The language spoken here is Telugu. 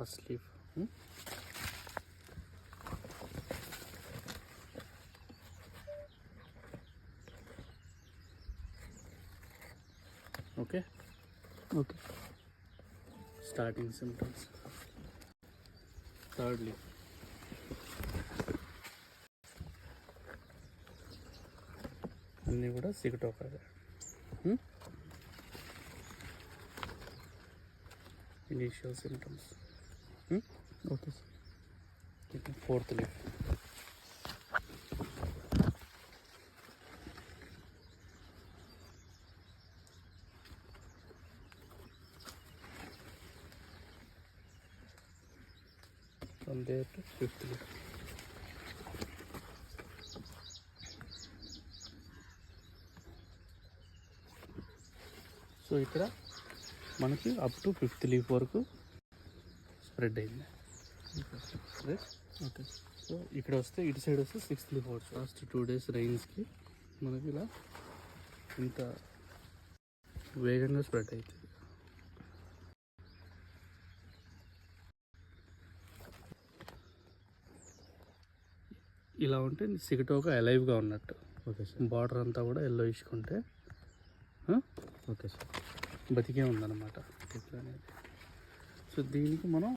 First leaf okay okay starting symptoms third leaf అన్నీ కూడా సిగటోకాగా initial symptoms okay sir fourth leaf From there to fifth leaf. So ఇక్కడ మనకి అప్ టు ఫిఫ్త్ లీఫ్ వరకు స్ప్రెడ్ అయింది. రైట్ ఓకే సో ఇక్కడ వస్తే ఇటు సైడ్ వస్తే సిక్స్త్ లీఫ్ అవచ్చు లాస్ట్ టూ డేస్ రైన్స్కి మనకి ఇలా ఇంత వేగంగా స్ప్రెడ్ అవుతుంది ఇలా ఉంటే సిగటోక అలైవ్గా ఉన్నట్టు. ఓకే సార్ బార్డర్ అంతా కూడా ఎల్లో ఇచ్చుకుంటే ఓకే సార్ బతికే ఉందన్నమాట. అనేది సో దీనికి మనం